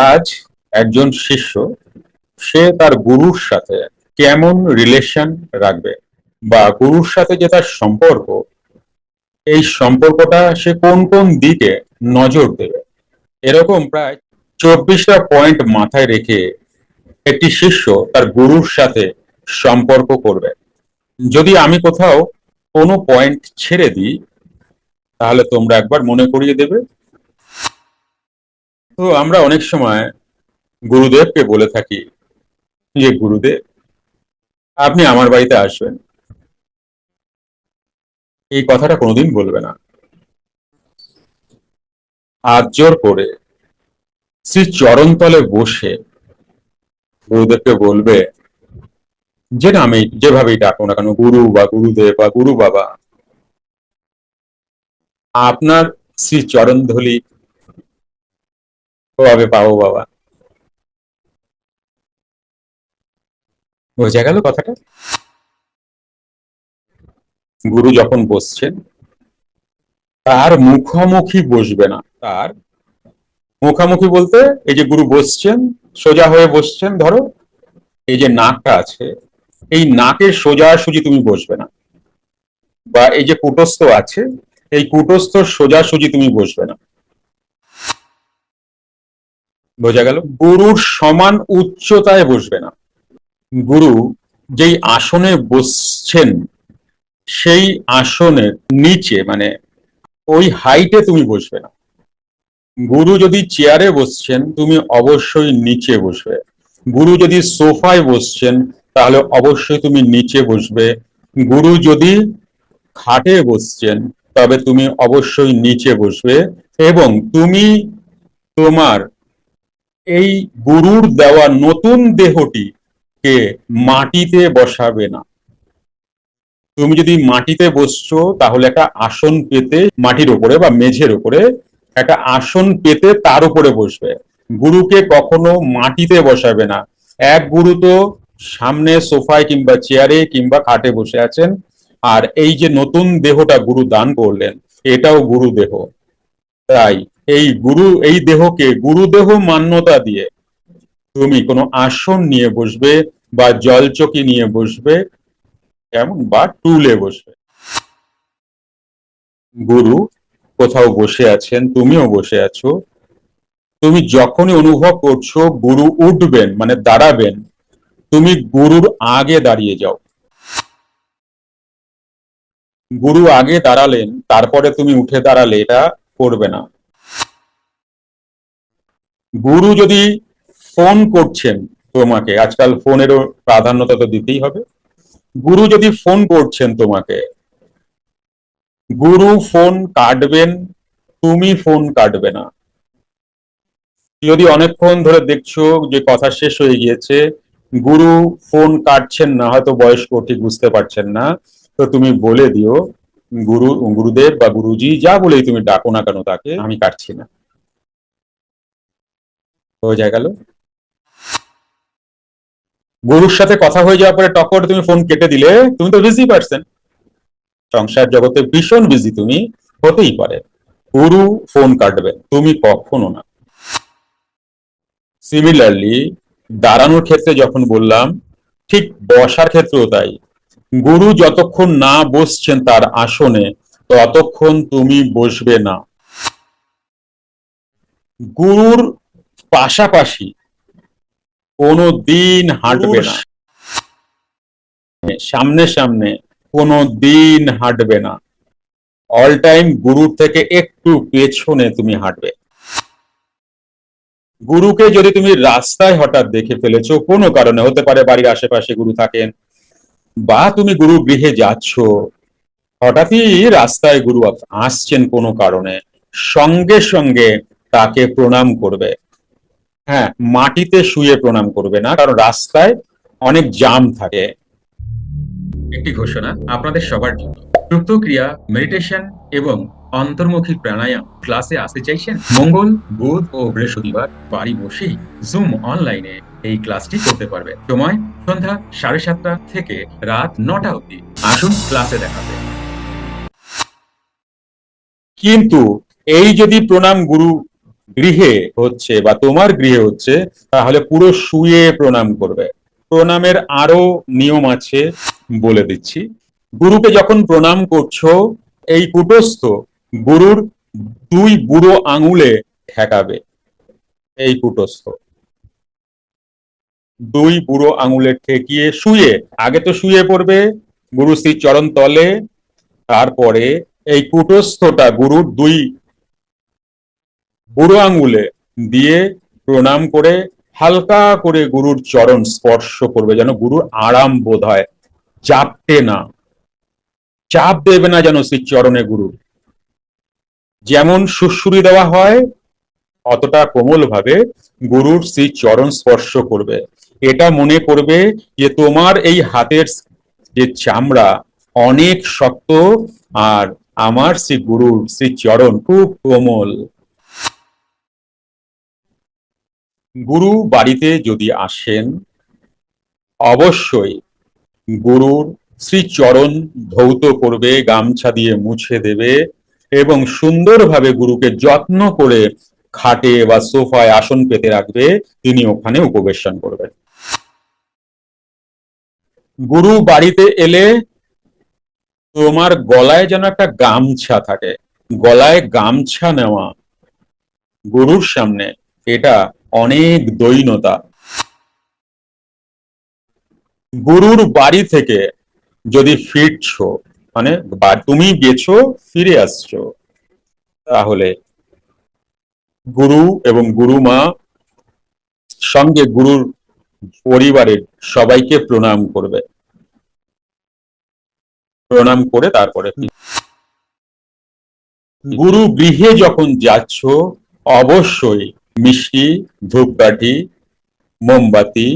আজ একজন শিষ্য, সে তার গুরুর সাথে কেমন রিলেশন রাখবে বা গুরুর সাথে যে তার সম্পর্ক, এই সম্পর্কটা সে কোন কোন দিকে নজর দেবে? এরকম প্রায় চব্বিশটা পয়েন্ট মাথায় রেখে একটি শিষ্য তার গুরুর সাথে সম্পর্ক করবে। যদি আমি কোথাও কোনো পয়েন্ট ছেড়ে দিই, তাহলে তোমরা একবার মনে করিয়ে দেবে তো আমরা অনেক সময় গুরুদেবকে বলে থাকি যে, গুরুদেব, আপনি আমার বাড়িতে আসবেন। এই কথাটা কোনোদিন বলবে না। হাত জোর করে শ্রী চরণতলে বসে গুরুদেবকে বলবে, যে নামে, যেভাবেই ডাকো না কেন, গুরু বা গুরুদেব বা গুরু বাবা, আপনার শ্রী চরণধলি কবে পাবো, বাবা। বোঝা গেল কথাটা? গুরু যখন বসছেন, তার মুখোমুখি বসবে না, তার মুখামুখি বলতে এই যে গুরু বসছেন, সোজা হয়ে বসছেন, ধরো, এই যে নাকটা আছে, এই নাকের সোজাসুজি তুমি বসবে না। বা এই যে কুটস্থ আছে, এই কুটস্থ সোজাসুজি তুমি বসবে না। বোঝা গেল? গুরুর সমান উচ্চতায় বসবে না। গুরু যেই আসনে বসছেন, সেই আসনের নিচে মানে ওই হাইটে তুমি বসবে না। গুরু যদি চেয়ারে বসছেন, তুমি অবশ্যই নিচে বসবে। গুরু যদি সোফায় বসছেন, তাহলে অবশ্যই তুমি নিচে বসবে। গুরু যদি খাটে বসছেন, তবে তুমি অবশ্যই নিচে বসবে। এবং তুমি তোমার এই গুরুর দেওয়া নতুন দেহটি কে মাটিতে বসাবে না। তুমি যদি মাটিতে বসছো, তাহলে একটা আসন পেতে মাটির উপরে বা মেঝের উপরে একটা আসন পেতে তার উপরে বসবে। গুরুকে কখনো মাটিতে বসাবে না। এক গুরু তো সামনে সোফায় কিংবা চেয়ারে কিংবা খাটে বসে আছেন। আর এই যে নতুন দেহটা গুরু দান করলেন, এটাও গুরু দেহ তাই এই গুরু, এই দেহকে গুরুদেহ মান্যতা দিয়ে তুমি কোনো আসন নিয়ে বসবে বা জলচকি নিয়ে বসবে এমন বা টুলে বসবে। গুরু কোথাও বসে আছেন, তুমিও বসে আছো। তুমি যখনই অনুভব করছ গুরু উঠবেন মানে দাঁড়াবেন, তুমি গুরুর আগে দাঁড়িয়ে যাও। গুরু আগে দাঁড়ালেন, তারপরে তুমি উঠে দাঁড়ালে, এটা করবে না। গুরু যদি ফোন করছেন তোমাকে, আজকাল ফোনেরও প্রাধান্যতা তো দিতেই হবে। গুরু যদি ফোন করছেন তোমাকে, গুরু ফোন কাটবেন, তুমি ফোন কাটবে না। যদি অনেকক্ষণ ধরে দেখছ যে কথা শেষ হয়ে গিয়েছে, গুরু ফোন কাটছেন না, হয়তো বয়স্ক, ঠিক বুঝতে পারছেন না, তো তুমি বলে দিও গুরু গুরুদেব বা গুরুজি যা বলেই তুমি ডাকো না কেন তাকে আমি কাটছি না। হয়ে যায় গেল। গুরুর সাথে কথা হয়ে যাওয়ার পরে টক করে তুমি ফোন কেটে দিলে তুমি তো বিজি পারছেন সংসার জগতে ভীষণ বিজি তুমি হতেই পারে। গুরু ফোন কাটবে তুমি কখনো না। সিমিলারলি দাঁড়ানোর ক্ষেত্রে যখন বললাম ঠিক বসার ক্ষেত্রেও তাই। গুরু যতক্ষণ না বসছেন তার আসনে, ততক্ষণ তুমি বসবে না। গুরুর পাশাপাশি কোনো দিন হাঁটবে না। সামনে সামনে কোনো দিন হাঁটবে না। অল টাইম গুরুর থেকে একটু পেছনে তুমি হাঁটবে। গুরুকে যদি তুমি রাস্তায় হঠাৎ দেখে ফেলেছো, কোনো কারণে, হতে পারে বাড়ির আশেপাশে গুরু থাকেন বা তুমি গুরু গৃহে যাচ্ছ, হঠাৎই রাস্তায় গুরু আসছেন কোনো কারণে, সঙ্গে সঙ্গে তাকে প্রণাম করবে। হ্যাঁ মাটিতে শুয়ে প্রণাম করবে না, কারণ রাস্তায় অনেক জাম থাকে। একটি ঘোষণা আপনাদের সবার জন্য। সুপ্ত মেডিটেশন এবং অন্তর্মুখী প্রাণায়াম ক্লাসে আসতে চাইছেন? মঙ্গল, বুধ ও বৃহস্পতিবার বাড়ি বসেই জুম অনলাইনে এই ক্লাসটি করতে পারবে। সময় সন্ধ্যা সাড়ে সাতটা থেকে রাত নটা অবধি। আসুন ক্লাসে দেখাবে কিন্তু এই যদি প্রণাম গুরু গৃহে হচ্ছে বা তোমার গৃহে হচ্ছে, তাহলে পুরো শুয়ে প্রণাম করবে। প্রণামের আরও নিয়ম আছে বলে দিচ্ছি। গুরুকে যখন প্রণাম করছ, এই কুটস্থ গুরুর দুই বুড়ো আঙুলে ঠেকাবে। এই কুটস্থ। দুই বুড়ো আঙুলে ঠেকিয়ে শুয়ে, আগে তো শুয়ে পড়বে গুরু শ্রী চরণ তলে, তারপরে এই কুটস্থটা গুরুর দুই বুড়ো আঙুলে দিয়ে প্রণাম করে হালকা করে গুরুর চরণ স্পর্শ করবে, যেন গুরুর আরাম বোধ হয়। চাপটে না, চাপ দেবে না যেন শ্রী চরণে গুরু। যেমন সুশুরি দেওয়া হয়, অতটা কোমল ভাবে গুরুর শ্রী চরণ স্পর্শ করবে। এটা মনে করবে যে তোমার এই হাতের যে চামড়া অনেক শক্ত আর আমার শ্রী গুরুর শ্রী চরণ খুব কোমল। গুরু বাড়িতে যদি আসেন, অবশ্যই গুরুর শ্রীচরণ ধৌত করবে, গামছা দিয়ে মুছে দেবে এবং সুন্দরভাবে গুরুকে যত্ন করে খাটে বা সোফায় আসন পেতে রাখবে, তিনি ওখানে উপবেশন করবেন। গুরু বাড়িতে এলে তোমার গলায় যেন একটা গামছা থাকে। গলায় গামছা নেওয়া গুরুর সামনে, এটা অনেক দৈনতা। গুরুর বাড়ি থেকে যদি ফিরছো মানে তুমি গেছো, ফিরে আসছো, তাহলে গুরু এবং গুরুমা সঙ্গে গুরুর পরিবারের সবাইকে প্রণাম করবে। প্রণাম করে তারপরে গুরু গৃহে যখন যাচ্ছ, অবশ্যই মিষ্টি, ধূপকাঠি, মোমবাতি,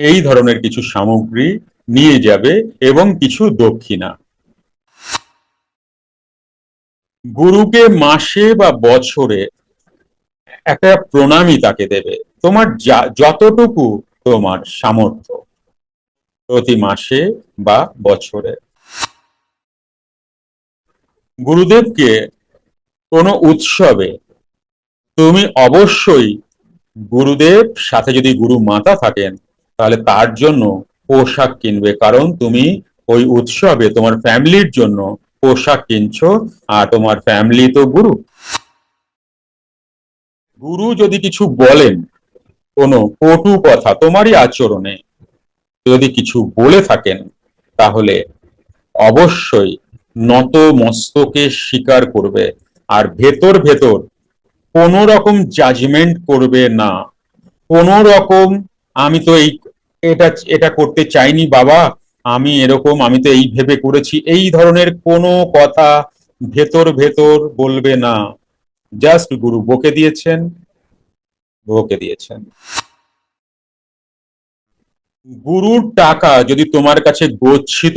এই ধরনের কিছু সামগ্রী নিয়ে যাবে এবং কিছু দক্ষিণা। গুরুকে মাসে বা বছরে একটা প্রণামী তাকে দেবে। তোমার যতটুকু তোমার সামর্থ্য প্রতি মাসে বা বছরে। গুরুদেবকে কোনো উৎসবে তুমি অবশ্যই গুরুদেব সাথে যদি গুরু মাতা থাকেন, তাহলে তার জন্য পোশাক কিনবে। কারণ তুমি ওই উৎসবে তোমার ফ্যামিলির জন্য পোশাক কিনছো, আর তোমার ফ্যামিলি তো গুরু। গুরু যদি কিছু বলেন, কোনো কটু কথা তোমারই আচরণে যদি কিছু বলে থাকেন, তাহলে অবশ্যই নত মস্তকে স্বীকার করবে, আর ভেতর ভেতর কোনো রকম জাজমেন্ট করবে না। কোনো রকম আমি তো এই, এটা এটা করতে চাইনি বাবা, আমি এরকম, আমি তো এই ভেবে করেছি, এই ধরনের কোনো কথা ভেতর ভেতর বলবে না। জাস্ট গুরু বকে দিয়েছেন বকে দিয়েছেন। গুরুর টাকা যদি তোমার কাছে গচ্ছিত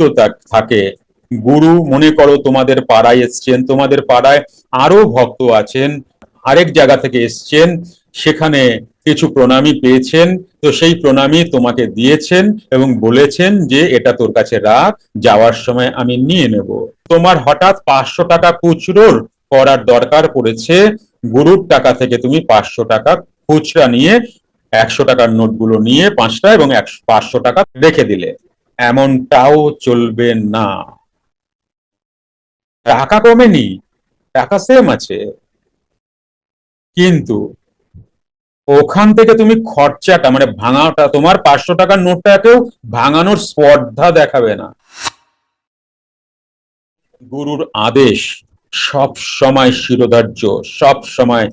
থাকে গুরু, মনে করো তোমাদের পাড়ায় এসছেন, তোমাদের পাড়ায় আরও ভক্ত আছেন, আরেক জায়গা থেকে এসছেন, সেখানে কিছু প্রণামী পেয়েছেন, তো সেই প্রণামী তোমাকে দিয়েছেন এবং বলেছেন যে এটা তোর কাছে রাখ, যাওয়ার সময় আমি নিয়ে নেব। তোমার হঠাৎ পাঁচশো টাকা খুচরোর করার দরকার পড়েছে, গুরুর টাকা থেকে তুমি পাঁচশো টাকা খুচরা নিয়ে, একশো টাকার নোটগুলো নিয়ে পাঁচটা এবং একশো, পাঁচশো টাকা রেখে দিলে। এমনটাও চলবে না। টাকা কমেনি টাকা সেম আছে। কিন্তু ওখান থেকে তুমি খরচাটা মানে ভাঙাটা, তোমার পাঁচশো টাকার নোটটাকেও ভাঙানোর স্পর্ধা দেখাবে না। গুরুর আদেশ সব সময় শিরোধার্য, সব সময়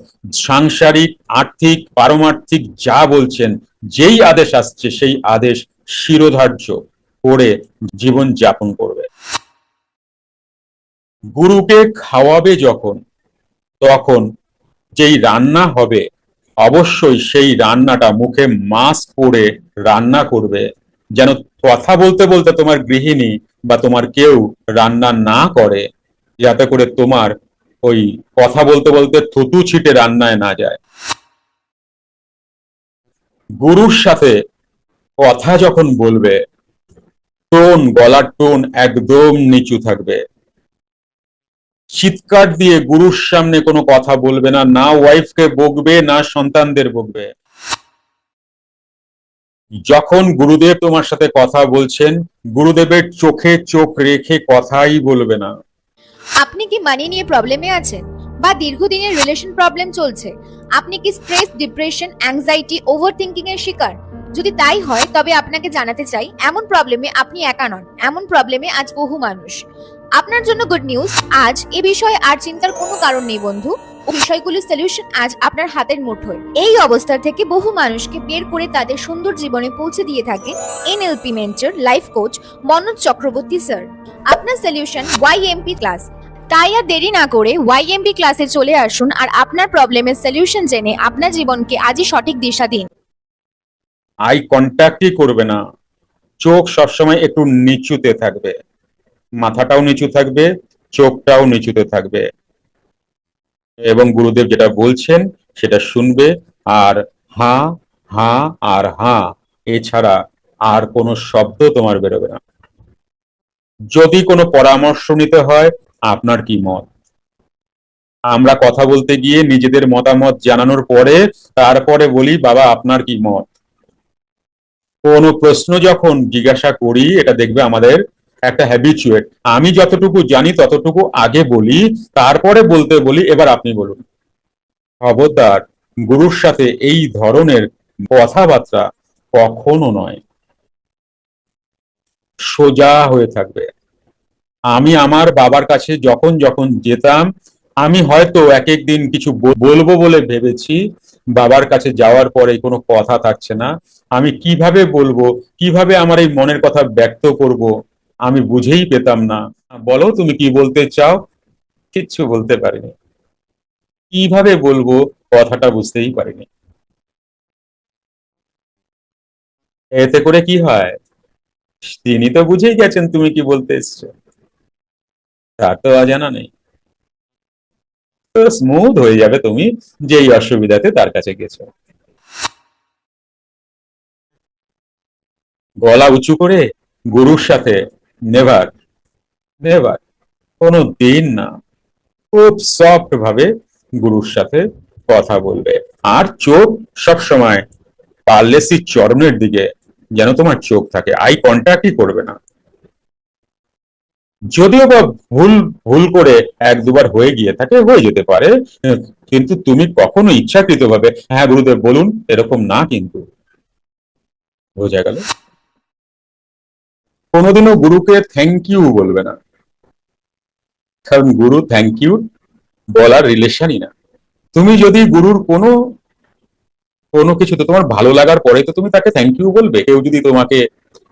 সাংসারিক, আর্থিক, পারমার্থিক যা বলছেন, যেই আদেশ আসছে, সেই আদেশ শিরোধার্য করে জীবন যাপন করবে। গুরুকে খাওয়াবে যখন, তখন যেই রান্না হবে, অবশ্যই সেই রান্নাটা মুখে মাস্ক পরে রান্না করবে, যেন কথা বলতে বলতে তোমার গৃহিণী বা তোমার কেউ রান্না না করে, যাতে করে তোমার ওই কথা বলতে বলতে থুতু ছিটে রান্নায় না যায়। গুরুর সাথে কথা যখন বলবে, টোন, গলার টোন একদম নিচু থাকবে। চিৎকার দিয়ে গুরুর সামনে কোনো কথা বলবে না না ওয়াইফকে বকবে, না সন্তানদের বকবে। যখন গুরুদেব তোমার সাথে কথা বলছেন, গুরুদেবের চোখে চোখ রেখে কথাই বলবে না। আপনি কি মানি নিয়ে প্রবলেমে আছেন? বা দীর্ঘদিনের রিলেশন প্রবলেম চলছে? আপনি কি stress depression anxiety overthinking এর শিকার? যদি তাই হয়, তবে আপনাকে জানাতে চাই, এমন প্রবলেমে আপনি একা নন। এমন প্রবলেমে আজ বহু মানুষ। আপনার জন্য গুড নিউজ আজ এ বিষয়ে আর চিন্তার কোনো কারণ নেই বন্ধু। বিষয়গুলির সলিউশন আজ আপনার হাতের মুঠোয়। এই অবস্থা থেকে বহু মানুষকে বের করে তাদের সুন্দর জীবনে পৌঁছে দিয়ে থাকে NLP mentor life coach Manoj Chakraborty sir আপনার সলিউশন ওয়াইএমপি ক্লাস তাই আর দেরি না করে ওয়াইএমপি ক্লাসে চলে আসুন আর আপনার প্রবলেমের সলিউশন জেনে আপনার জীবনকে আজই সঠিক দিশা দিন। আই কন্ট্যাক্টই করবে না। চোখ সবসময় একটু নিচুতে থাকবে। মাথাটাও নিচু থাকবে, চোখটাও নিচুতে থাকবে। এবং গুরুদেব যেটা বলছেন, সেটা শুনবে, আর হা হা, আর হা, এছাড়া আর কোনো শব্দ তোমার বেরোবে না। যদি কোনো পরামর্শ নিতে হয়, আপনার কি মত? আমরা কথা বলতে গিয়ে নিজেদের মতামত জানানোর পরে, তারপরে বলি, বাবা, আপনার কি মত? কোনো প্রশ্ন যখন জিজ্ঞাসা করি, এটা দেখবে আমাদের একটা হ্যাবিচুয়েট আমি যতটুকু জানি, ততটুকু আগে বলি, তারপরে বলতে বলি, এবার আপনি বলুন। খবরদার, গুরুর সাথে এই ধরনের কথাবার্তা কখনো নয়। সোজা হয়ে থাকবে। আমি আমার বাবার কাছে যখন যখন যেতাম, আমি হয়তো এক এক দিন কিছু বলব বলে ভেবেছি, বাবার কাছে যাওয়ার পরে কোনো কথা থাকছে না। আমি কীভাবে বলব, কীভাবে আমার এই মনের কথা ব্যক্ত করব আমি বুঝেই পেতাম না। বলো, তুমি কি বলতে চাও? কিচ্ছু বলতে পারিনি। কীভাবে বলব? কথাটা বুঝতেই পারিনি। এতে করে কি হয়? তিনি তো বুঝেই গেছেন তুমি কি বলতে এসছো। তার তো অজানা নেই। তো স্মুথ হয়ে যাবে তুমি, যেই অসুবিধাতে তার কাছে গেছো। গলা উঁচু করে গুরুর সাথে নেভার নেভার কোনো দিন না। খুব সফট ভাবে গুরুর সাথে কথা বলবে। আর চোখ সব সময় পারলেসি চরণের দিকে যেন তোমার চোখ থাকে। আই কন্ট্যাক্টই করবে না। যদিও বা ভুল ভুল করে এক দুবার হয়ে গিয়ে থাকে, হয়ে যেতে পারে। কিন্তু তুমি কখনো ইচ্ছাকৃত ভাবে হ্যাঁ গুরুদেব বলুন, এরকম না কিন্তু। বোঝা গেল? কোনোদিনও গুরুকে থ্যাংক ইউ বলবে না। কারণ গুরু থ্যাংক ইউ বলার রিলেশনই না। তুমি যদি গুরুর কোনো কোনো কিছুতে তোমার ভালো লাগার পরে তো তুমি তাকে থ্যাংক ইউ বলবে। কেউ যদি তোমাকে,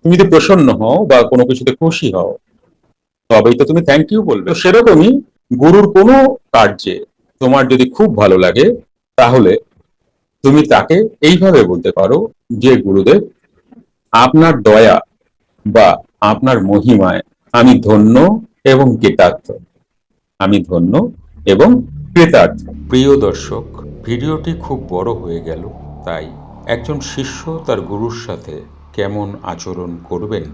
তুমি যদি প্রসন্ন হও বা কোনো কিছুতে খুশি হও, তবেই তো তুমি থ্যাংক ইউ বলবে। সেরকমই গুরুর কোনো কার্যে তোমার যদি খুব ভালো লাগে, তাহলে তুমি তাকে এইভাবে বলতে পারো যে, গুরুদেব, আপনার দয়া বা আপনার মহিমায়। আমি ধন্য এবং কৃতার্থ। আমি ধন্য এবং কৃতার্থ। প্রিয় দর্শক, ভিডিওটি খুব বড় হয়ে গেল, তাই একজন শিষ্য তার গুরুর সাথে কেমন আচরণ করবেন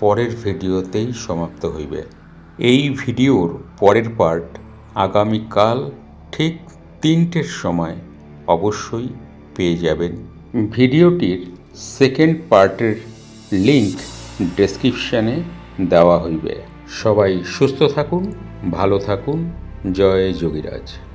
পরের ভিডিওতেই সমাপ্ত হইবে। এই ভিডিওর পরের পার্ট আগামীকাল ঠিক তিনটের সময় অবশ্যই পেয়ে যাবেন। ভিডিওটির সেকেন্ড পার্টের লিংক ডেসক্রিপশানে দেওয়া হইবে। সবাই সুস্থ থাকুন ভালো থাকুন। জয় যোগীরাজ।